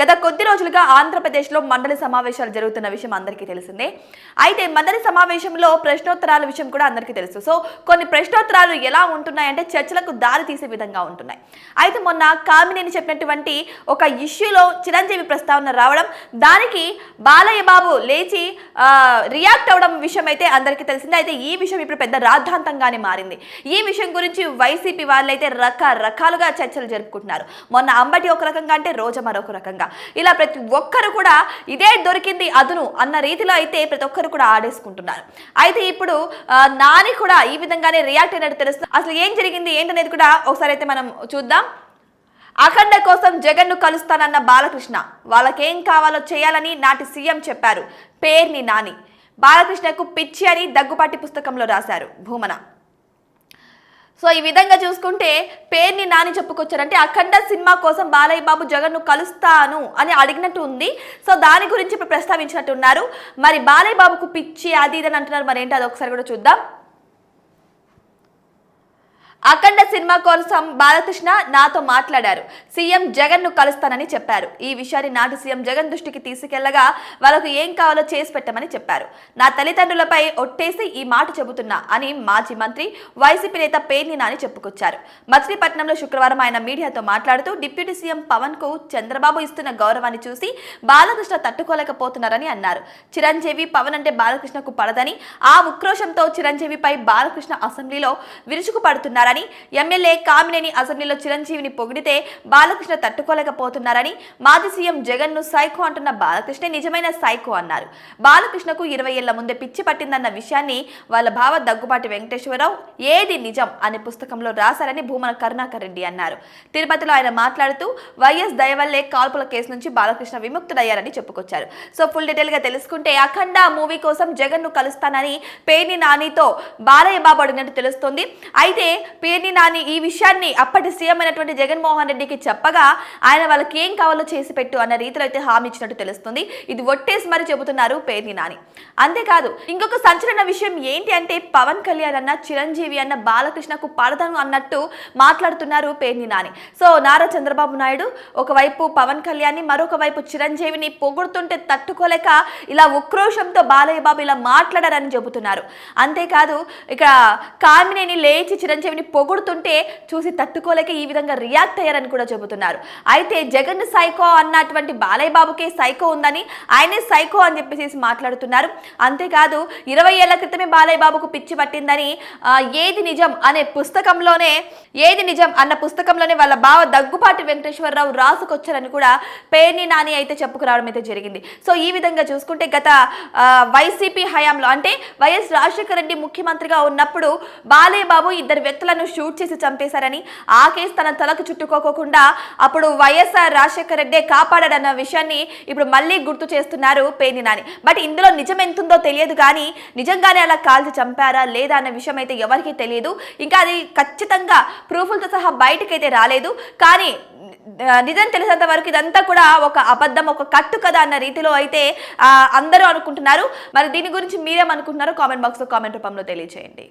గత కొద్ది రోజులుగా ఆంధ్రప్రదేశ్లో మండలి సమావేశాలు జరుగుతున్న విషయం అందరికీ తెలిసిందే. అయితే మండలి సమావేశంలో ప్రశ్నోత్తరాల విషయం కూడా అందరికీ తెలుసు. సో కొన్ని ప్రశ్నోత్తరాలు ఎలా ఉంటున్నాయంటే చర్చలకు దారి తీసే విధంగా ఉంటున్నాయి. అయితే మొన్న కామినేని చెప్పినటువంటి ఒక ఇష్యూలో చిరంజీవి ప్రస్తావన రావడం దానికి బాలయ్య బాబు లేచి రియాక్ట్ అవడం విషయం అయితే అందరికీ తెలిసిందే. అయితే ఈ విషయం ఇప్పుడు పెద్ద రాద్ధాంతంగానే మారింది. ఈ విషయం గురించి వైసీపీ వాళ్ళైతే రకరకాలుగా చర్చలు జరుపుకుంటున్నారు. మొన్న అంబటి ఒక రకంగా అంటే రోజా మరొక రకంగా. ఇలా ప్రతి ఒక్కరు కూడా ఇదే దొరికింది అదును అన్న రీతిలో అయితే ప్రతి ఒక్కరు కూడా ఆడేసుకుంటున్నారు. అయితే ఇప్పుడు నాని కూడా ఈ విధంగానే రియాక్ట్ అయినట్టు తెలుస్తుంది. అసలు ఏం జరిగింది ఏంటనేది కూడా ఒకసారి అయితే మనం చూద్దాం. అఖండ కోసం జగన్ను కలుస్తానన్న బాలకృష్ణ వాళ్ళకేం కావాలో చేయాలని నాటి సీఎం చెప్పారు. పేర్ని నాని. బాలకృష్ణకు పిచ్చి అని దగ్గుపాటి పుస్తకంలో రాశారు భూమన. సో ఈ విధంగా చూసుకుంటే పేరుని నాని చెప్పుకొచ్చారంటే అఖండ సినిమా కోసం బాలయ్య బాబు జగన్ను కలుస్తాను అని అడిగినట్టు ఉంది. సో దాని గురించి ఇప్పుడు ప్రస్తావించినట్టు ఉన్నారు మరి బాలయ్య బాబుకు పిచ్చి అది ఇది అని అంటున్నారు. మరి ఏంటి అది ఒకసారి కూడా చూద్దాం. అఖండ సినిమా కోసం బాలకృష్ణ నాతో మాట్లాడారు. సీఎం జగన్ను కలుస్తానని చెప్పారు. ఈ విషయాన్ని నాటి సీఎం జగన్ దృష్టికి తీసుకెళ్ళగా వాళ్ళకు ఏం కావాలో చేసి పెట్టమని చెప్పారు. నా తల్లిదండ్రులపై ఒట్టేసి ఈ మాట చెబుతున్నా అని మాజీ మంత్రి వైసీపీ నేత పేర్ని నాని చెప్పుకొచ్చారు. మచిలీపట్నంలో శుక్రవారం ఆయన మీడియాతో మాట్లాడుతూ డిప్యూటీ సీఎం పవన్కు చంద్రబాబు ఇస్తున్న గౌరవాన్ని చూసి బాలకృష్ణ తట్టుకోలేకపోతున్నారని అన్నారు. చిరంజీవి పవన్ అంటే బాలకృష్ణకు పడదని ఆ ఉక్రోషంతో చిరంజీవిపై బాలకృష్ణ అసెంబ్లీలో విరుచుకు పడుతున్నారని ఎమ్మెల్యే కామినేని అసెంబ్లీలో చిరంజీవిని పొగిడితే బాలకృష్ణ తట్టుకోలేకపోతున్నారని మాజీ సీఎం జగన్ను సైకో అంటున్న బాలకృష్ణ నిజమైన సైకో అన్నారు. బాలకృష్ణకు ఇరవై ఏళ్ళ ముందే పిచ్చి పట్టిందన్న విషయాన్ని వాళ్ళ భావ దగ్గుబాటి వెంకటేశ్వరరావు ఏది నిజం అనే పుస్తకంలో రాశారని భూమన కరుణాకర్ రెడ్డి అన్నారు. తిరుపతిలో ఆయన మాట్లాడుతూ వైఎస్ దయవల్లే కాల్పుల కేసు నుంచి బాలకృష్ణ విముక్తుడయ్యారని చెప్పుకొచ్చారు. సో ఫుల్ డీటెయిల్గా తెలుసుకుంటే అఖండ మూవీ కోసం జగన్ను కలుస్తానని పేర్ని నానితో బాలయ్య బాబు అడిగినట్టు తెలుస్తోంది. అయితే పేర్ని నాని ఈ విషయాన్ని అప్పటి సీఎం అయినటువంటి జగన్మోహన్ రెడ్డికి చెప్పగా ఆయన వాళ్ళకి ఏం కావాలో చేసి పెట్టు అన్న రీతిలో అయితే హామీ ఇచ్చినట్టు తెలుస్తుంది. ఇది ఒట్టేసి మరి చెబుతున్నారు పేర్ని నాని. అంతేకాదు ఇంకొక సంచలన విషయం ఏంటి అంటే పవన్ కళ్యాణ్ అన్న చిరంజీవి అన్న బాలకృష్ణకు పడదను అన్నట్టు మాట్లాడుతున్నారు పేర్ని నాని. సో నారా చంద్రబాబు నాయుడు ఒకవైపు పవన్ కళ్యాణ్ మరొక వైపు చిరంజీవిని పొగుడుతుంటే తట్టుకోలేక ఇలా ఉక్రోషంతో బాలయ్య బాబు ఇలా మాట్లాడారని చెబుతున్నారు. అంతేకాదు ఇక్కడ కామినేని లేచి చిరంజీవిని పొగుడుతుంటే చూసి తట్టుకోలేక ఈ విధంగా రియాక్ట్ అయ్యారని కూడా చెబుతున్నారు. అయితే జగన్ సైకో అన్నటువంటి బాలయ్య బాబుకే సైకో ఉందని ఆయనే సైకో అని చెప్పేసి మాట్లాడుతున్నారు. అంతేకాదు ఇరవై ఏళ్ళ క్రితమే బాలయ్య బాబుకు పిచ్చి పట్టిందని ఏది నిజం అనే పుస్తకంలోనే ఏది నిజం అన్న పుస్తకంలోనే వాళ్ళ బావ దగ్గుపాటి వెంకటేశ్వరరావు రాసుకొచ్చారని కూడా పేర్ని నాని అయితే చెప్పుకురావడం అయితే జరిగింది. సో ఈ విధంగా చూసుకుంటే గత వైసీపీ హయాంలో అంటే వైఎస్ రాజశేఖర రెడ్డి ముఖ్యమంత్రిగా ఉన్నప్పుడు బాలయ్య బాబు ఇద్దరు వ్యక్తులను షూట్ చేసి చంపేశారని ఆ కేసు తన తలకు చుట్టుకోకుండా అప్పుడు వైఎస్ఆర్ రాజశేఖర రెడ్డే కాపాడాడన్న విషయాన్ని ఇప్పుడు మళ్ళీ గుర్తు చేస్తున్నారు పేర్ని నాని. బట్ ఇందులో నిజం ఎంతుందో తెలియదు కానీ నిజంగానే అలా కాల్చి చంపారా లేదా అన్న విషయం అయితే ఎవరికీ తెలియదు. ఇంకా అది ఖచ్చితంగా ప్రూఫ్లతో సహా బయటకైతే రాలేదు. కానీ నిజం తెలిసేంత వరకు ఇదంతా కూడా ఒక అబద్ధం ఒక కట్టు కదా అన్న రీతిలో అయితే అందరూ అనుకుంటున్నారు. మరి దీని గురించి మీరేమనుకుంటున్నారో కామెంట్ బాక్స్లో కామెంట్ రూపంలో తెలియజేయండి